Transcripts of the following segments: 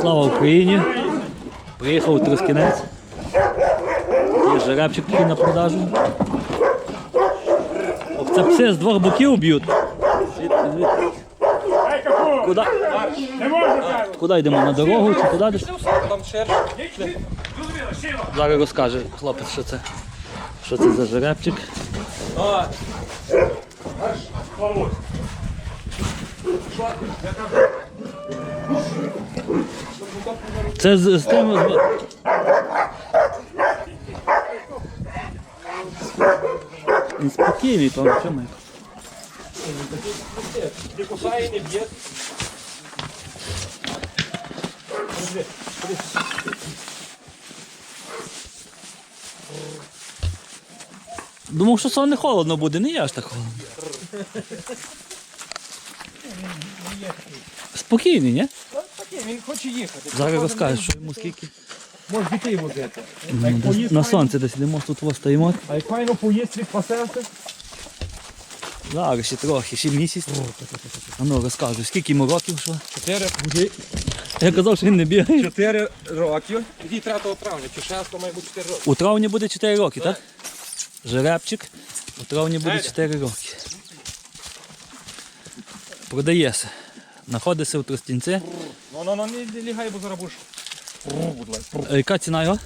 Слава Україні! Приїхав Трускінець. Є жеребчик такий на продажу. Ох, це пси з двох боків б'ють. Куди? Куди йдемо? На дорогу чи куди десь? Зараз розкаже хлопець, що це. Що це за жеребчик. Це з, з тим. Він спокійний, то в чому? Не кусає, не б'є. Думав, що сон не холодно буде, не є аж так холодно. Спокійний, ні? Такий, він хоче їхати. Зараз розкажеш, що йому скільки. Може дітей возити. Десь на сонці десь йдемо, тут ось стоїмо. А як файно поїсть, відпасеться. Зараз ще трохи, ще місяць. А ну розказуй, скільки йому років, що? Чотири. Я казав, що він не бігає. Чотири роки. Тоді 3 травня, чи 6 має бути 4 роки. У травні буде 4 роки, так? Жеребчик. У травні буде 4 роки. Продається. Знаходиться у Тростінці. Ну, ну, ну, не лягай, бо зараз будеш. Будь ласка. А Яка ціна його?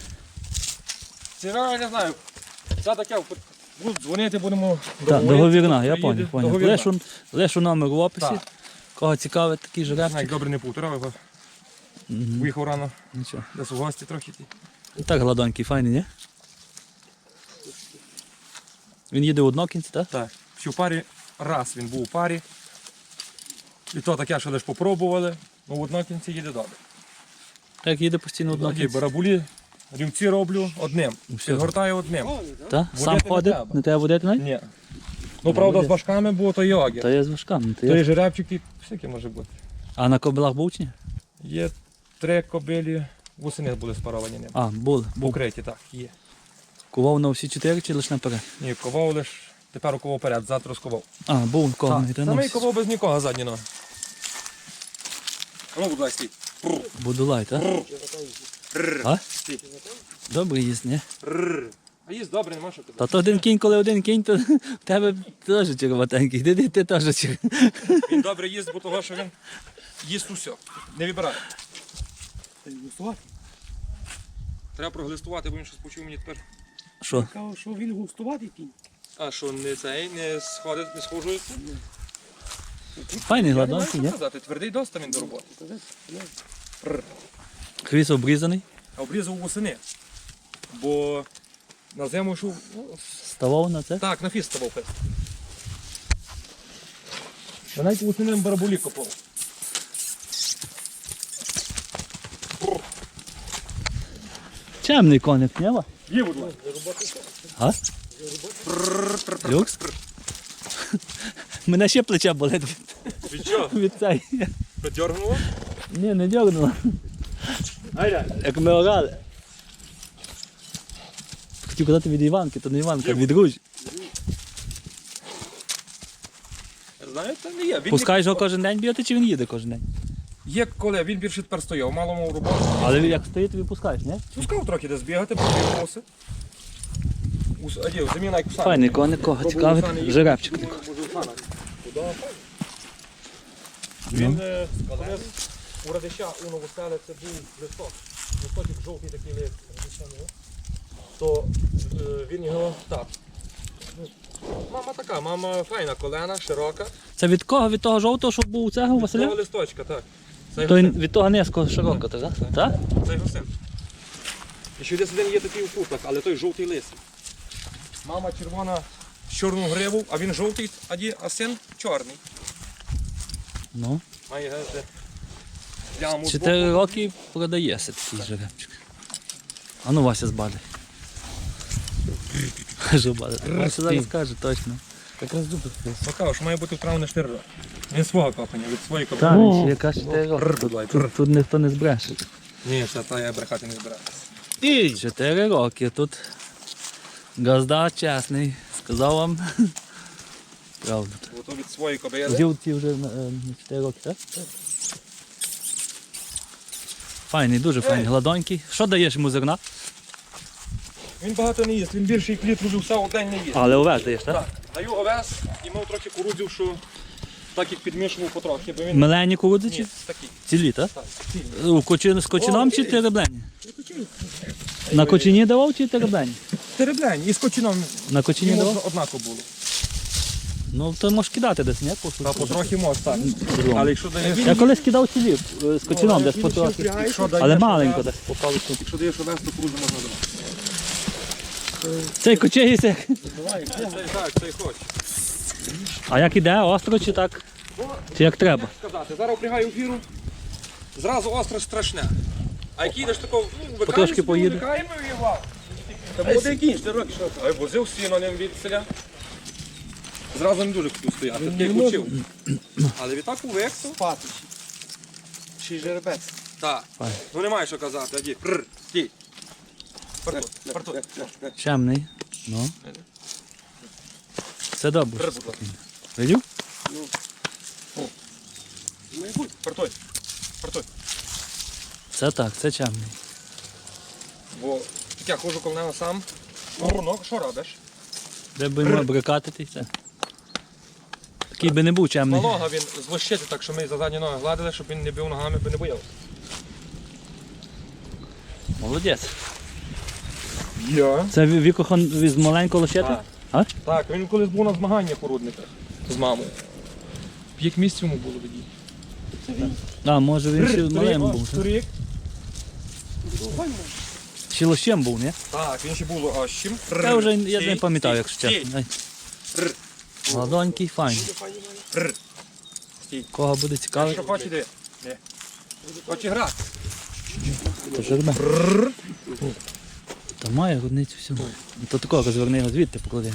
Ціна, я не знаю. Це таке, буду дзвонити, будемо Так, договірна, я приїде. поняв. поняв. Договірна. Лишу, лишу номер в описі. Так. Кого цікавить такий Знаю, жеребчик. добре не півтора, його. Виїхав рано, Нічого. десь у гості трохи. ті. І так гладонький, файний, ні? Він їде в однокінці, так? Так. Ще в парі раз він був у парі. І то таке, що лише попробували. Ну, в однокінці їде добре. Як їде постійно в Такі барабулі, рівці роблю одним. Підгортаю одним. Так? Сам Водити не ходить? треба. Не треба водити навіть? Ні. Ну, правда, з важками було то йоги. Та я з важками. Та То я... є жеребчики, всяке може бути. А на кобилах був чи ні? Є три кобилі, восени були спаровані ним. А, були. Був. Покриті, так, є. Кував на всі чотири чи лише наперед? Ні, ковав лиш, тепер ковав перед, завтра розковав. А, був кого Так, Саме ковав без нікого задні ноги. А Ну, будь ласка, стій. Будулай, так? А? Добре їсть, ні? А їсть добре, нема що тобі. Та то один кінь, коли один кінь, то в тебе теж червотенький. Де ти теж чер... Він добре їсть, бо того, що він їсть усе. Не вибирає. Треба проглистувати, бо він щось почув мені тепер. Що? Що він густуватий кінь. А що, не цей, не сходить, не схожується? Файний що ні? сказати. Твердий доста він до роботи. Хвіст обрізаний, А обрізав восени. Бо на зиму йшов, ну, ставав на це. так, на фіст ставав фест. Я навіть восени барабулі копав. Чемний коник, ні? Є, будь ласка. А? Люкс? Мене ще плече болить від, чого? від цей. Подергнуло? Ні, не дьогнуло. Як ми орали. Хотів казати від Іванки, то не Іванка, від Ружі. Знаю, це не є. Він Пускаєш його кожен день б'єте, чи він їде кожен день? Є коли, він більше тепер стояв, мало мав роботу. Але як стоїть, тобі пускаєш, ні? Пускав трохи десь бігати, побіг ді, заміна як пса. Файний коник, кого цікавить, жеребчик. Він е, у Радища у Новоселе це був листок. Листочок жовтий такий лист. Ну, То е, він його так. Мама така, мама файна колена, широка. Це від кого? Від того жовтого, що був у цього у Того листочка, так. Це То він від того низького широко, так? Так? Це його син. І ще десь один є такий у кутах, але той жовтий лис. Мама червона з чорну гриву, а він жовтий, а, син чорний. Ну. Має гезде. Пляму Чотири роки продається такий жеребчик. А ну Вася збадай. Що бадай? Вася зараз скаже точно. Якраз зуби. Покажу, що має бути втравлений 4 роки. Він свого копання, від своєї Так, він яка 4 роки. Тут, тут, тут ніхто не збреше. Ні, це та я брехати не збираюся. Чотири роки тут. Газда чесний. Сказав вам. Правду. Бо то від своєї кобили. Жив ті вже на 4 роки, так? Файний, дуже файний, гладонький. Що даєш йому зерна? Він багато не їсть, він більше як літру вівса в день не їсть. Але овець даєш, так? Так, даю овес і мав трохи кукурудзів, що так як підмішував потрохи, бо він Мелені кукурудзи чи Ні, такі. цілі, так? Так, цільні. У кочин, з кочином чи тереблені? На кочині давав чи тереблені? Тереблянь, і з кочином На кочині йому давав? однаково було. Ну то можеш кидати десь, ні? Та потрохи може, так. Але якщо даєш, Я колись кидав цілі е, з кочином десь потрохи. якщо даєш, Але маленько десь попало тут. якщо даєш овес, то кукурудзу можна давати. Цей кочегісик. Цей так, цей хоч. А як іде, остро чи так? Чи як треба? Сказати, зараз впрягаю фіру, зразу остро страшне. А як їдеш такого, ну, Потрошки викаєш, поїде. викаємо і вав. Та буде кінь, ти років що? А я возив сіно ним від селя. Зразу не дуже хотів стояти, такий учив. Але відтак увек, то Спати. Чи жеребець. Так. Ну немає що казати, аді. Прр, стій. Партуй, партуй. Чемний. Ну. Все добре. Прр, будь ласка. Видів? Ну і будь, партуй. Партуй. Це так, це чемний. Бо так я ходжу коло нього сам. Ну, що робиш? Де би йому брикатити це. Такий би не був чемний. Малого він злощити, так що ми за задні ноги гладили, щоб він не бив ногами, би не боявся. Молодець. Я? Це ві- від маленького лошити? Так. А? Так, він колись був на змаганнях у рудниках з мамою. П'ять місць йому було тоді. А, може він ще малим був. торік. Ще лощем був, ні? Так, він ще був аж чим. Я вже я не пам'ятаю, якщо чесно. Файний. Рр. Кого буде цікавий, Що хоче диви? Ні. Хоче грати. Та має грудницю всю. То такого розверни його звідти поклади.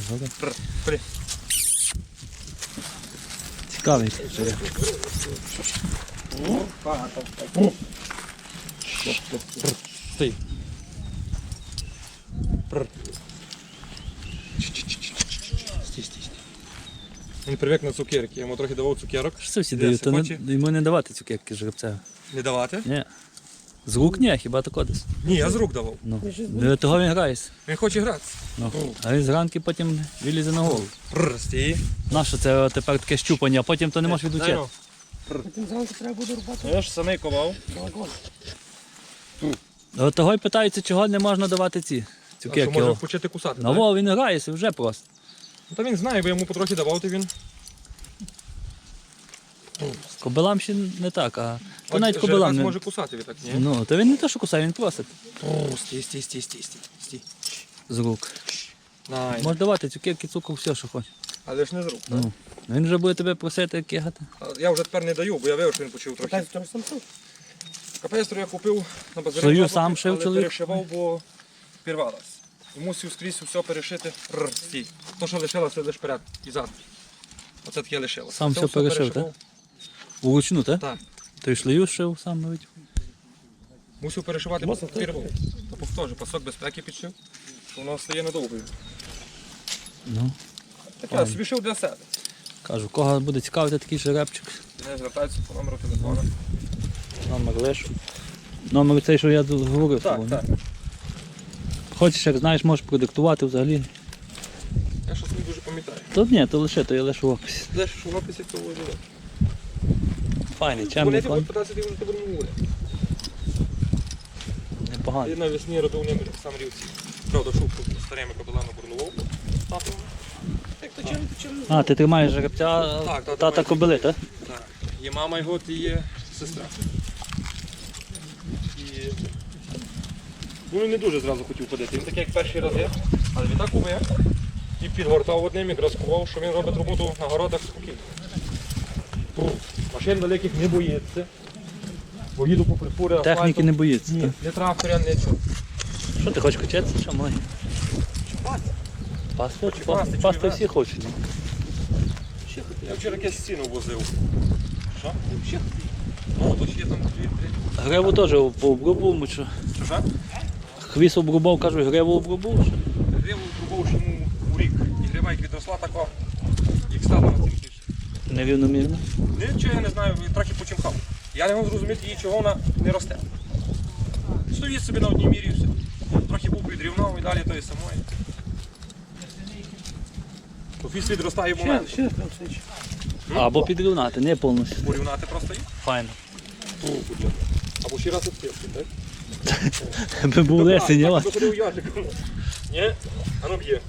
Цікавий жереб. Стій. Стій, стій, стій. Він привик на цукерки, я йому трохи давав цукерок. Що всі дають? То не, йому не давати цукерки жеребцеві. Не давати? Ні. З рук ні, хіба тако десь. Ні, я з рук давав. Ну. Для того він грається. Він хоче грати. Ну. А він зранки потім вилізе на голову. Рр, стій. Нащо це тепер таке щупання, а потім то не можеш відучити. Потім зранку треба буде рубати Я ж самий ковав. того й питаються, чого не можна давати ці А що може почати кусати? Ну так? во, він грається вже просто. Ну, Та він знає, бо йому потрохи давав, то він. З кобилам ще не так, а то От навіть жеребець кобилам не. може кусати відтак, ні? Ну, то він не те, що кусає, він просить О, стій, стій, стій, стій, стій, стій. з рук. Най. Можеш давати цукерки, цукор, все, що хочеш. Але ж не з рук, так? Ну. Він вже буде тебе просити кигати. А Я вже тепер не даю, бо я вивів, що він почав трохи. Капестру я купив на базарі. Свою сам шив але чоловік? перешивав, бо пірвалась. І мусив скрізь все перешити. Рр, стій. То, що лишилося, лише перед і зад. Оце таке лишилося. Сам все перешив, перешивав. Уручну, так? Так. Той шлею шив сам навіть. Мусив перешивати, бо пірвав. Та повтори, пасок безпеки підшив, що воно стає недовгою. Ну, Так я собі шив для себе. кажу, кого буде цікавити такий жеребчик. Не звертаються по номеру телефону. Номер лишу. Номер цей, що я говорив. Так, тобі. так. Хочеш, як знаєш, можеш продиктувати взагалі. Я щось не дуже пам'ятаю. То ні, то лише, то я лише в описі. Ж в описі цього возили? Файний, чемний тебе фон. ти вже тебе не гуля. Непоганий. Я навесні робив ним сам рівці. Правда, шубку старими капелами бурнував. Татом. Як то чим, чим? А, ти тримаєш жеребця Так, так, тата кобили, так? Так. Є мама його, і є сестра. І... Ну він не дуже зразу хотів ходити. Він такий як перші рази, але він так увек і підгортав одним, якраз кував, що він робить роботу на городах спокійно. Машин великих не боїться. Бо їду по припури Техніки асфальтом. не боїться. Ні, так? не тракторя, нічого. Що ти хочеш качатися? Що малий? Пасти? Хочу пасти, Пасти всі хочуть. Я вчора якесь сіно возив. Що? Ну, то ще там дві, три. Гриву теж що? Що, що? Хвіст обрубав, кажу, гриву обрубав. що? Гриву пробував ще йому у рік. І грива як відросла тако, як стала на цим більше. Невірномірно. Нічого я не знаю, він трохи почимхав. Я не можу зрозуміти її, чого вона не росте. Стоїть собі на одній мірі і все. Трохи був підрівнав і далі тої самої. То фіс відростає в Ще, момент. ще там свічі. Або підрівнати, не повністю. Порівняти просто їх. Файно. Або ще раз обстежити, так? Був лесень, я вас. Ні? А ну б'є.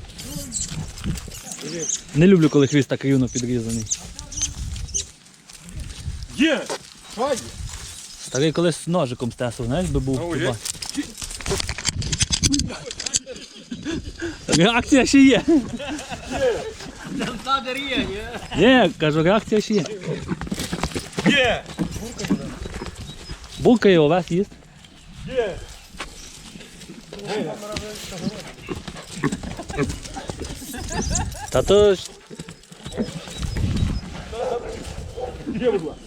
Не люблю, коли хвіст так рівно підрізаний. Є! Файні! Старий колись ножиком стесав, знаєш, би був. Хіба. Реакція ще є. Є, кажу, реакція ще є. Є! Булкає овес їсть. Та то ж Є, будь ласка.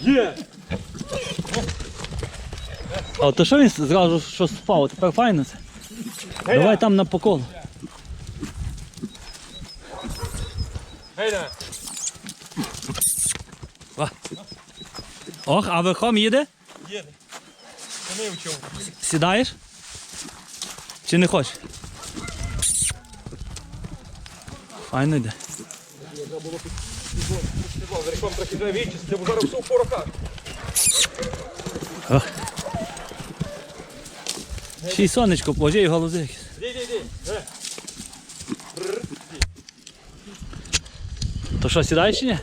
Є! А то що він зразу що спав, тепер файно це. Давай там на покол. Ох, а верхом їде? Їде. Ти не вчив. Сідаєш? Чи не хочеш? Файно йде. Зареком трохи вже бо зараз все в пороках. Ще й сонечко положи і голози. якісь. То що, сідаєш чи ні?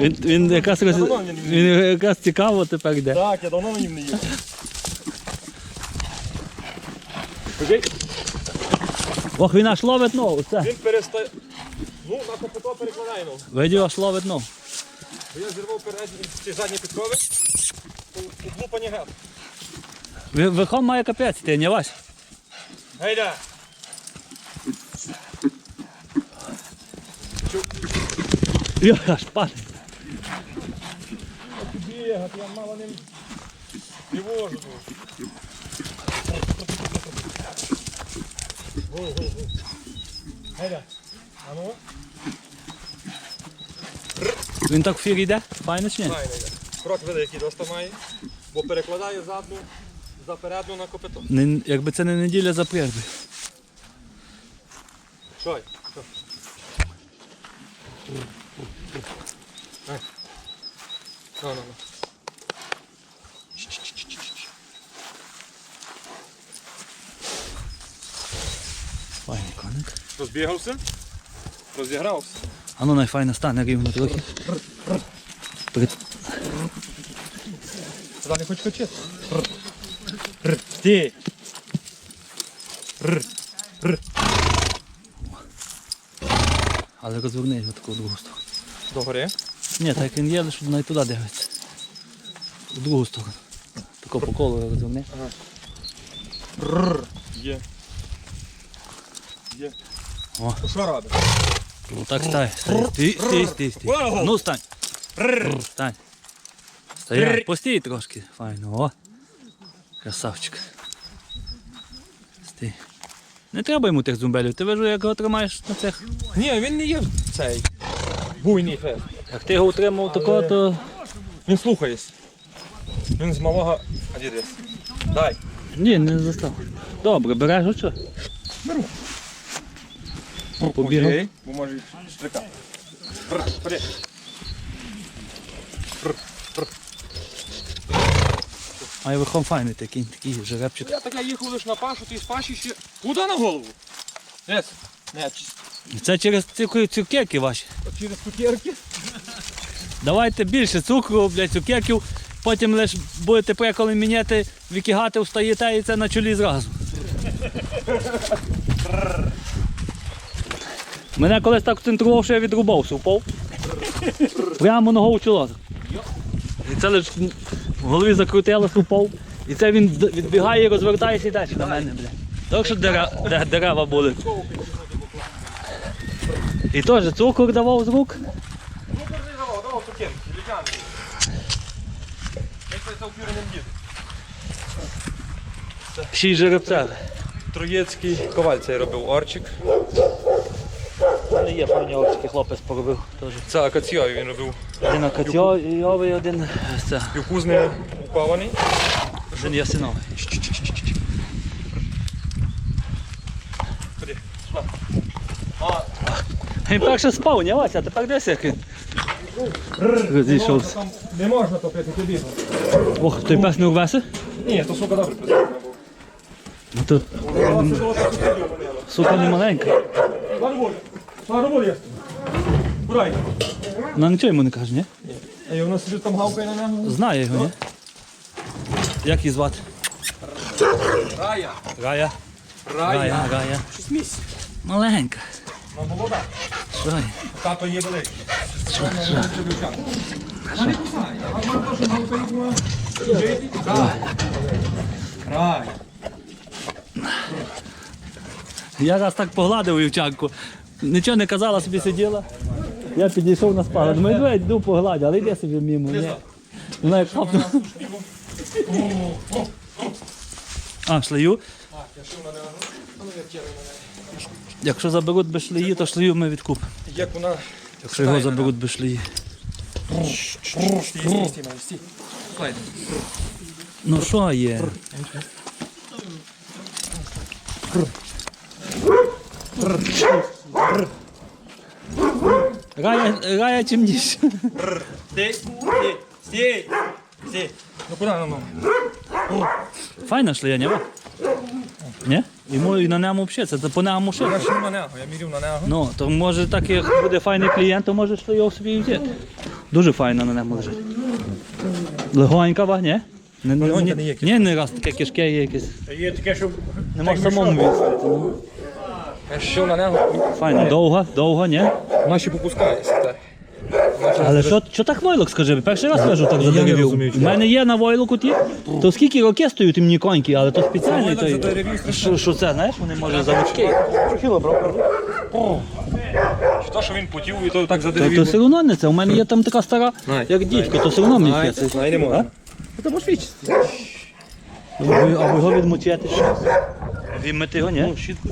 Він, він якраз, роз- він якраз цікаво тепер йде. Так, я давно на ним не їв. Окей? Ох, він аж ловить ногу. Це. Він перестає. Ну, на копито перекладаємо. Видів, аж ловить ногу. Бо я зірвав передні ці задні підкови. Облупані гад. Ви- Верхом має капець, ти не Вась. Гейда! Я аж падає. Бігати, я мало не вожу. Гейда! А ну? Він так в фір йде? Файно чи ні? Файно йде. Крок великий доста має, бо перекладає задну за передну на копито. Не, якби це не неділя за прерви. Що? Ай. Ну, ну, ну. Файний коник. Розбігався, розігрався. А ну найфайно стане рівно трохи. Туди не хочеш хочити. Ти! Але розверни його таку другу сторону. Догори. Ні, так як він є, лише навіть туди дивиться. В другу сторону. Тако по колу його розверни. Є. Є. О. Що робиш? Ну так стай. Стій, стій, стій, стій, стій. Ну стань. Стань. Стояй, постій трошки. Файно, о. Красавчик. Стій. Не треба йому тих зумбелів, ти вижу, як його тримаєш на цих. Ні, він не є цей буйний фест. Як ти його утримав такого, то. Він слухається. Він з малого. А де десь? Дай. Ні, не застав. Добре, береш оце. Беру. Побігав. Бо може штрика. А й верхом файний такий, такий жеребчик. Я так я їхав лише на пашу, ти з паші ще. Куди на голову? Десь. Не, Це через ці цукерки ваші. через цукерки. Давайте більше цукру, блядь, цукерків, потім лише будете приколи міняти, викигати, встаєте і це на чолі зразу. Мене колись так центрував, що я відрубався, впав. Прямо ногою в чоло. І це лише в голові закрутилось, упав. І це він відбігає розвертається і далі на мене, блядь. Так що дерева, де- дерева були. І теж цукор давав з рук. Ну, держи давав, давав цукерки, ліканки. Як це упіреним дід. Ще й жеребця. Троєцький коваль цей робив орчик. Мене є про нього такий хлопець поробив теж. Це акаціовий він робив. Один акаційовий, один це, Півкузний упаваний. один ясиновий. Він перше спав, не Вася, а тепер десь як він. Розійшовся. Там не можна топити тобі. Ох, той пес не урвеся? Ні, то сука добре. Ну то сука не маленька. Слава є. Бурай. Вона нічого йому не каже, ні? А і вона собі там гавкає на нього. Знає його, ні? Як її звати? Рая. Рая. Рая. Рая. Шість місяців. Маленька. Вона молода. Рая. Тато є великий. Рай. Я раз так погладив вівчанку. Нічого не казала, собі сиділа. Я підійшов на. Думаю, давай йду погладю, але йде собі мимо. Ні. Вона як хапнула. А, шлею? Якщо заберуть без шлеї, то шлею ми відкупимо. Як вона. Якщо його заберуть без шлеї. Ну що є? Рая, рая темніше. Стій, стій, стій, стій. Ну куди воно? Файна шлея, ні? Ні? Йому і на ньому взагалі, це по ньому ще. Я ще на нього, я мірів на нього. Ну, то може так як буде файний клієнт, то може що його собі і взяти. Дуже файно на ньому лежить. Легонька ва, ні? Не, не, ні, не не раз таке кишке є якесь. Є таке, що Не можеш самому відстати. Ну. я що на нього. Файно, довго, довго, ні? Вона ще попускається. так. Але що, що так войлок, скажи? Перший раз кажу так Я не задеревів. У мене є на войлоку ті, то скільки років стоють мені коньки, але то спеціальний той. Що, що це, знаєш, вони може заводські. То, що він потів, і то так То, то задеревів. все одно не це. У мене є там така стара, як дідько, то все одно мені це. знай. Це можеш відчити. А ви а ви його відмочити що? Відмити його, ні? щітку.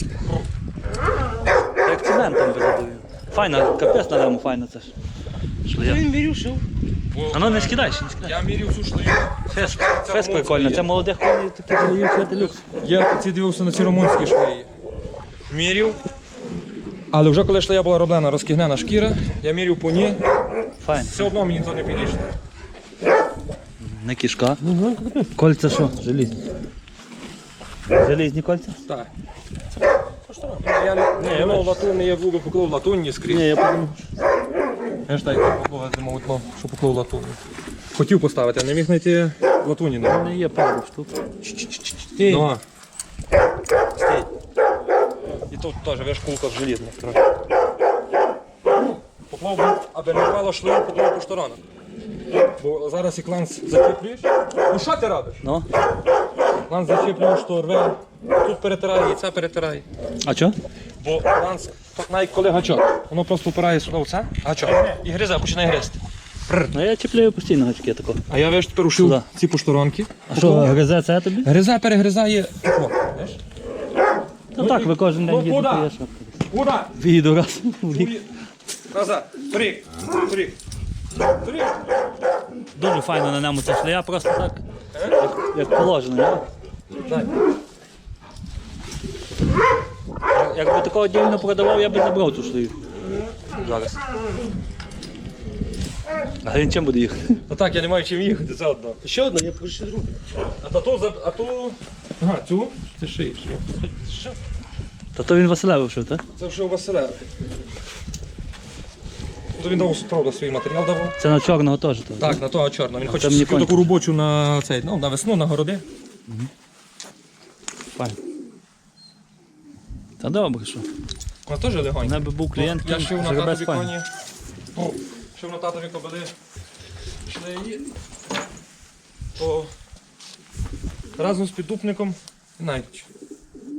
Як цементом би задаю. Файна, капець на ньому файна це ж. Він вирішив. А ну не скидай, ще не скидай. Я мірів цю шлею. Фес, фес прикольно, це молодих коней такі задають, це люкс. Я ці дивився на ці румунські шлеї. Мірів. Але вже коли шлея була роблена, розкігнена шкіра, я мірів по ній, Файн. все одно мені то не підійшло. Не кішка. Кольця що? Желізні. Желізні кольця? Так. Я не, не, воно латунне, я вуго поклав латунні скрізь. Ні, я подумав. Я ж так поклав, думав, ну, що поклав латунні. Хотів поставити, а не міг знайти латунні. У мене є пару штук. Стій. Ну. Стій. І тут теж, виш, кулка з желізних трохи. Поклав, би, аби не впало шлею, поклав по сторонах. Бо зараз як ланц зачіплюєш. Ну що ти робиш? Ну. Ланц зачіплюєш, то рве. Тут перетирає, і це перетирає. А що? Бо ланц, навіть коли гачок, воно просто впирає сюди в це, гачок. І гризе, починає гризти. Ну я чіпляю постійно гачки тако. А я виш тепер ушив Сюди. ці поштуронки. А що, гризе це тобі? Гризе перегризає. О, знаєш? Ну так, ви кожен день Ну, їдете, куди? я що? Куда? В'їду раз в рік. Уї- Назад. Торік. Торік. Торік. Дуже файно на ньому це шлея, просто так, як, як положено, ні? Дай. Якби такого віддільно продавав, я б забрав цю шлею. Зараз. А він чим буде їхати? Ну так, я не маю чим їхати, це одно. Ще одна, я покажу ще другу. А то ту, за- а ту... Ага, цю? Це шиєш. Та то він Василевив, що, так? Це вже у Василя. То він дав, правда, свій матеріал давав. Це на чорного теж. Так. Так, на того чорного. Він хоче таку робочу на цей, ну, на весну, на городи. Файно. Та добре, що. Вона теж У легонька. мене би був клієнт, Я ще на жеребець татові файний. коні. О, Ще на татові кобили шлеї. То разом з піддупником, чи-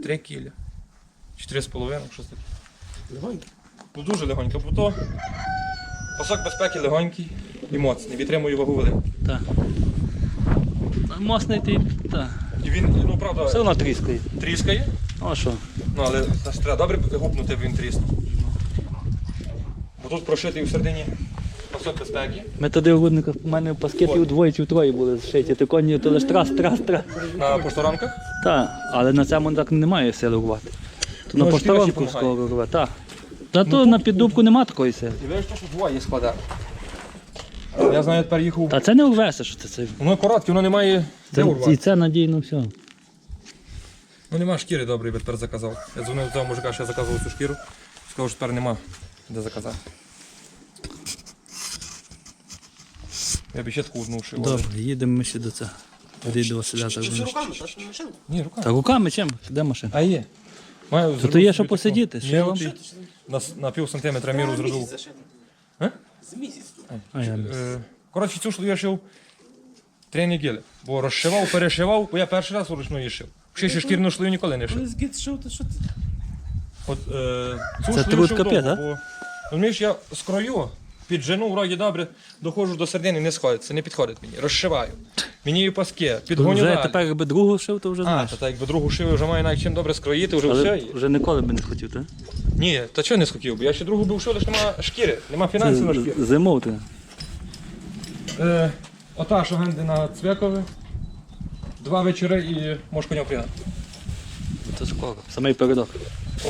три кіля. Чотири з половиною, щось таке. Легонько. Ну дуже легонько, бо то пасок безпеки легонький і моцний, відтримує вагу велику. Так. Та Мосний ти, так. І він, ну правда, Все одно тріскає. тріскає, Ну а що? ну але та ж треба добре гупнути, він тріснув. Тут прошитий в середині пасок безпеки. Ми туди у рудниках, у мене паскети вдвоє чи втроє були зшиті. Ти коні, то лише трас, трас, трас. На поштаранках. Так, але на цьому так немає сили рвати. То Ну, на шкіра посторонку помагає. скоро рве, так. Зато на піддубку нема такої сили. І видиш, що двоє складає. Я знаю, тепер їхав. Та це не урвеся, що це це. Воно коротке, воно не має це і це надійно все. Ну нема шкіри доброї, би тепер заказав. Я дзвонив до того мужика, що я заказував цю шкіру. Сказав, що тепер нема де заказати. Я б ще таку одну шив. Добре, їдемо ми ще до цього. Тоді до Василя так руками. Ні, руками. Та руками чим? Де машина? А є. Маю То зробив є що таку посидіти, що мілку, вам? На, с- на пів сантиметра міру зробив. З місяць я Е, Коротше, цю я шив три неділі. Бо розшивав, перешивав, бо я перший раз вручну її шив. Ще ще шкірну шлю ніколи не шив. Коли згід то що ти? От, е, цю Це ти труд шив капець, довго, а? бо, Розумієш, я скрою, піджену, вроді добре, доходжу до середини, не сходить, це не підходить мені. Розшиваю. Міняю паски, підгоню Вже далі. тепер якби другу шив, то вже А, знаєш. так якби другу шив, вже маю навіть чим добре скроїти, вже Але є. вже ніколи би не хотів, так? Ні, та чого не схотів би? Я ще другу був шив, лише нема шкіри, нема фінансів на шкіру. Зимов ти. Е, ота шаганди на цвякове. Два вечори і можеш коня пригнати. Це скоро. Самий передок. О,